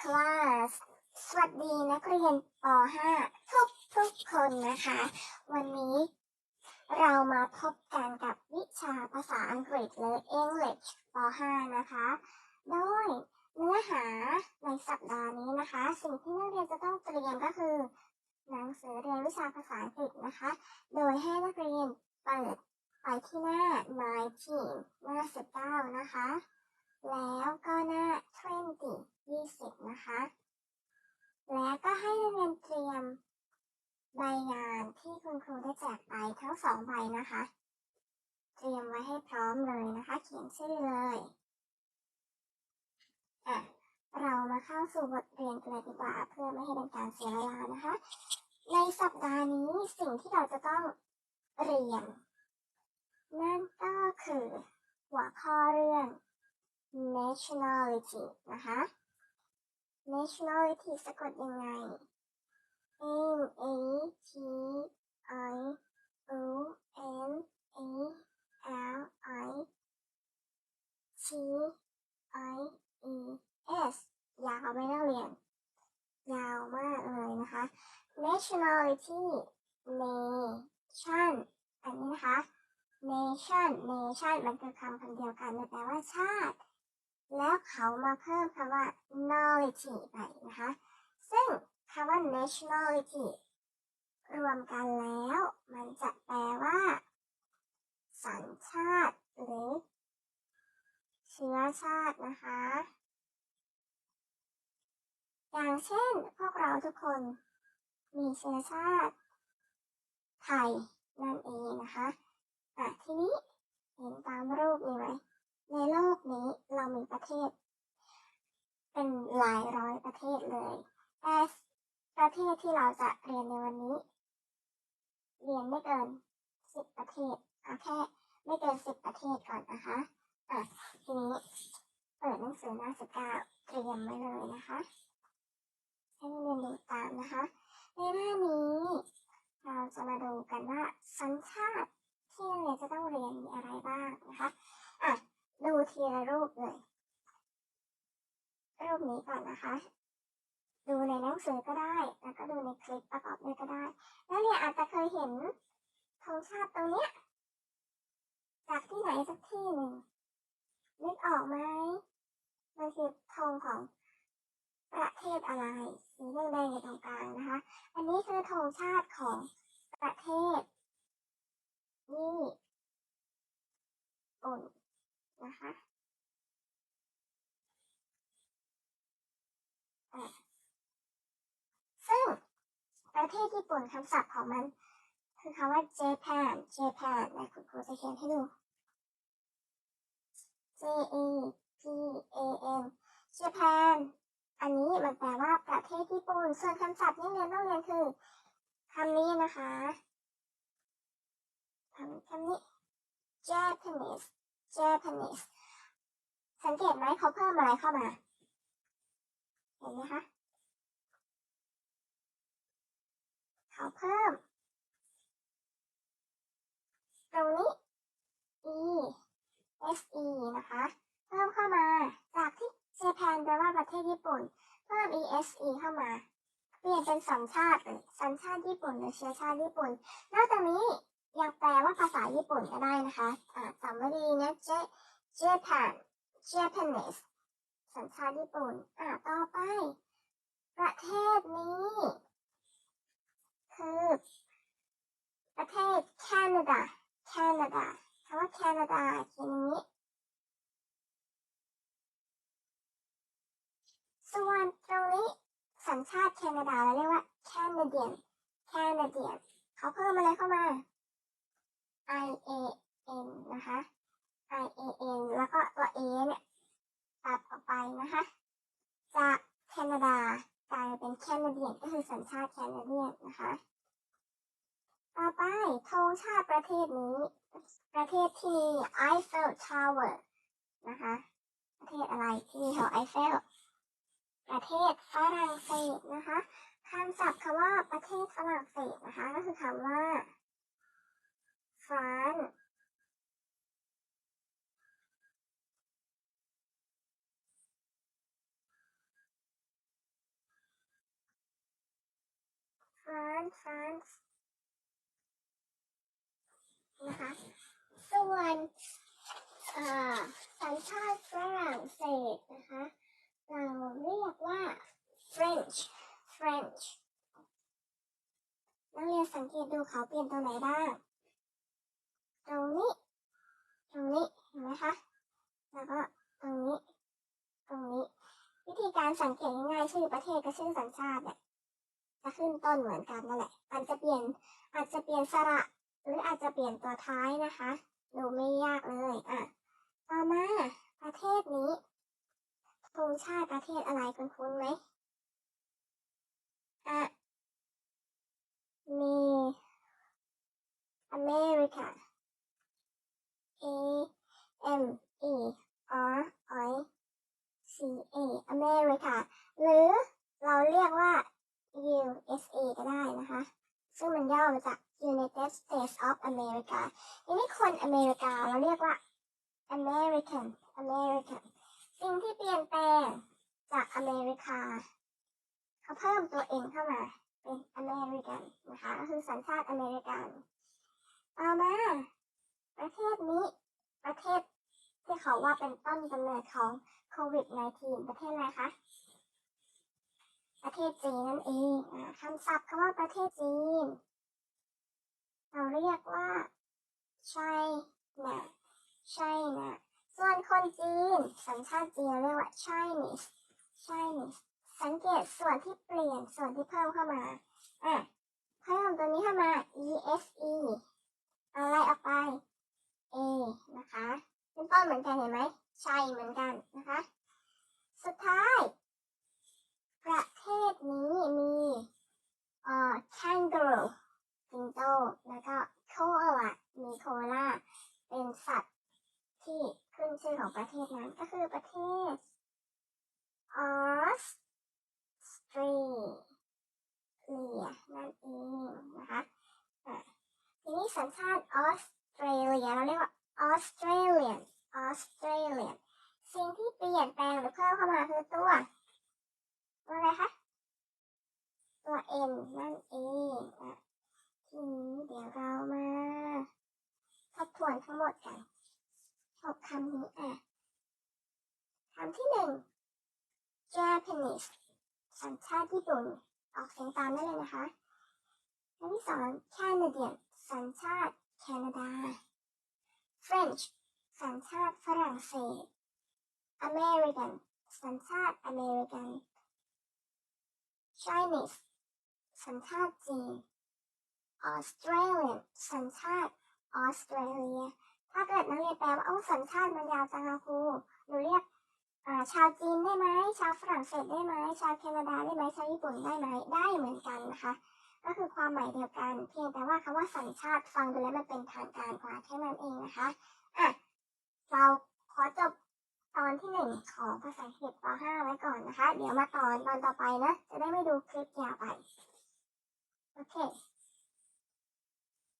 class สวัสดีนักเรียนป .5 ทุกทุกๆคนนะคะ วันนี้เรามาพบกันกับวิชาภาษาอังกฤษหรือ English ป .5 นะคะ โดยเนื้อหาในสัปดาห์นี้นะคะ สิ่งที่นักเรียนจะต้องเตรียมก็คือ หนังสือเรียนวิชาภาษาอังกฤษนะคะ โดยให้นักเรียนเปิดไปที่หน้า 19 หน้า 19 นะคะ แล้วก็หน้า 20 20 นะคะ แล้วก็ให้นักเรียนเตรียมใบงานที่คุณครูได้แจกไปทั้งสองใบนะคะ เตรียมไว้ให้พร้อมเลยนะคะ เขียนชื่อเลยอะเรามาเข้าสู่บทเรียนกันเลยดีกว่าเพื่อไม่ให้เป็นการเสียเวลานะคะ ในสัปดาห์นี้สิ่งที่เราจะต้องเรียน นั่นก็คือหัวข้อเรื่อง nationality นะคะ nationality สะกดยังไง n a t i o n a l i t i e s ยาวไม่นักเรียน ยาวมากเลยนะคะ nationality nation อันนี้นะคะ nation nation มันคือคำคำเดียวกันแปลว่าชาติ แล้วเขามาเพิ่มคำว่า nationality ไปนะคะ ซึ่งคำว่า nationality รวมกันแล้ว มันจะแปลว่า สัญชาติหรือเชื้อชาตินะคะ อย่างเช่นพวกเราทุกคนมีเชื้อชาติ ไทยนั่นเองนะคะอะทีนี้เห็นตามรูปนี้ไหม ในโลกนี้เรามีประเทศ เป็นหลายร้อยประเทศเลยแต่ประเทศที่เราจะเรียนในวันนี้ เรียนไม่เกินสิบประเทศเอาแค่ไม่เกินสิบประเทศก่อนนะคะอะทีนี้เปิดหนังสือหน้าสิบเก้าเตรียมไว้เลยนะคะให้เรียนดูตามนะคะในหน้านี้ เราจะมาดูกันว่าสัญชาติที่เรียนจะต้องเรียนมีอะไรบ้างนะคะ อะ ดูทีละรูปเลย รูป นี้ก่อนนะคะ ดูในหนังสือก็ได้ แล้วก็ดูในคลิปประกอบด้วยก็ได้ แล้วเนี่ยอาจจะเคยเห็นธงชาติตรงเนี้ยจากที่ไหนสักที่หนึ่งนึกออกไหมมันคือธงของประเทศอะไรสีแดงๆอยู่ตรงกลางนะคะ อันนี้คือธงชาติของประเทศญี่ปุ่นนะคะ ซึ่งประเทศญี่ปุ่นคำศัพท์ของมัน คือคำว่า Japan Japan นะคุณครูจะเขียนให้ดู J A P A N Japan อันนี้มันแปลว่าประเทศญี่ปุ่น ส่วนคำศัพท์ที่เรียนต้องเรียนคือคำนี้นะคะคำคำนี้ Japanese Japanese สังเกตไหมเขาเพิ่มอะไรเข้ามา เห็นไหมคะ เขาเพิ่ม ตรงนี้ e s e นะคะ เพิ่มเข้ามา จากที่ Japan แปลว่าประเทศญี่ปุ่น เพิ่ม e s e เข้ามา เปลี่ยนเป็นสัญชาติเลยสัญชาติญี่ปุ่นหรือเชื้อชาติญี่ปุ่น นอกจากนี้ยังแปลว่าภาษาญี่ปุ่นก็ได้นะคะอ่าจำไว้ดีนะ J Japan Japanese สัญชาติญี่ปุ่น อ่าต่อไป ประเทศนี้ คือ ประเทศแคนาดา แคนาดาคำว่าแคนาดาเขียนอย่างนี้ ส่วนตรงนี้ สัญชาติแค นาดาเราเรียกว่า Canadian Canadian เขาเพิ่มอะไรเข้ามา I A N นะคะ I A N แล้วก็ตัว A เนี่ยตัดออกไปนะคะ จากแคนาดากลายเป็นแคนาเดียนก็คือสัญชาติแคนาเดียนนะคะต่อไปธงชาติประเทศนี้ ประเทศที่มี Eiffel Tower นะคะ ประเทศอะไรที่มีแถวไอเฟล ประเทศฝรั่งเศสนะคะคำศัพท์คำว่าประเทศฝรั่งเศสนะคะ ก็คือคำว่า France France France นะคะ ส่วนสัญชาติฝรั่งเศสนะคะ เราเรียกว่า French French นักเรียนสังเกตดูเขาเปลี่ยนตัวไหนบ้าง ตรงนี้ ตรงนี้ เห็นไหมคะ แล้วก็ตรงนี้ ตรงนี้ วิธีการสังเกตง่ายชื่อประเทศกับชื่อสัญชาติเนี่ยจะขึ้นต้นเหมือนกันนั่นแหละ อาจจะเปลี่ยน อาจจะเปลี่ยนสระ หรืออาจจะเปลี่ยนตัวท้ายนะคะ ดูไม่ยากเลย อะ ต่อมาประเทศนี้ ธงชาติประเทศอะไรคุณคุ้นๆไหมอะมีอเมริกา A M E R I C A อเมริกา หรือเราเรียกว่า USA ก็ได้นะคะ ซึ่งมันย่อมาจาก United States of America ทีนี้คนอเมริกาเราเรียกว่า American American สิ่งที่เปลี่ยนแปลงจากอเมริกาเขาเพิ่มตัวเองเข้ามาเป็น American นะคะก็คือสัญชาติอเมริกันต่อมาประเทศนี้ประเทศที่เขาว่าเป็นต้นกำเนิดของโควิด -19 ประเทศอะไรคะประเทศจีนนั่นเองคำศัพท์คำว่าประเทศจีน เราเรียกว่า China China ส่วนคนจีน สัญชาติจีนเรียกว่า Chinese Chinese สังเกตส่วนที่เปลี่ยนส่วนที่เพิ่มเข้ามา อะเพิ่มตัวนี้เข้ามา ESE อะไรออกไป A นะคะเป็นต้นเหมือนกันเห็นไหมใช่เหมือนกันนะคะ สุดท้าย ประเทศนี้มีเอ่อ kangaroo สิงโต แล้วก็ koala มีโคอาล่า เป็นสัตว์ที่ขึ้นชื่อของประเทศนั้น ก็คือประเทศออสเตรเลียนั่นเองนะคะอะทีนี้ สัญชาติออสเตรเลียเราเรียกว่า Australian Australian สิ่งที่เปลี่ยนแปลงหรือเพิ่มเข้ามาคือตัวตัวอะไรคะตัว N นั่นเองอะทีนี้เดี๋ยวเรามาทบทวนทั้งหมดกันหกคำนี้อะคำที่หนึ่ง Japanese สัญชาติญี่ปุ่น ออกเสียงตามได้เลยนะคะ คำที่สอง Canadian สัญชาติแคนาดา French สัญชาติฝรั่งเศส American สัญชาติอเมริกัน Chinese สัญชาติจีน Australian สัญชาติออสเตรเลีย ถ้าเกิดนักเรียนแปลว่าเอ้าสัญชาติมันยาวจังอะครูหนูเรียกอ่าชาวจีนได้ไหม ชาวฝรั่งเศสได้ไหม ชาวแคนาดาได้ไหม ชาวญี่ปุ่นได้ไหม ได้เหมือนกันนะคะ ก็คือความหมายเดียวกัน เพียงแต่ว่าคำว่าสัญชาติฟังดูแล้วมันเป็นทางการกว่าแค่นั้นเองนะคะอะเราขอจบตอนที่หนึ่งของภาษาอังกฤษป .5 ไว้ก่อนนะคะ เดี๋ยวมาตอนตอนต่อไปนะ จะได้ไม่ดูคลิปยาวไป โอเค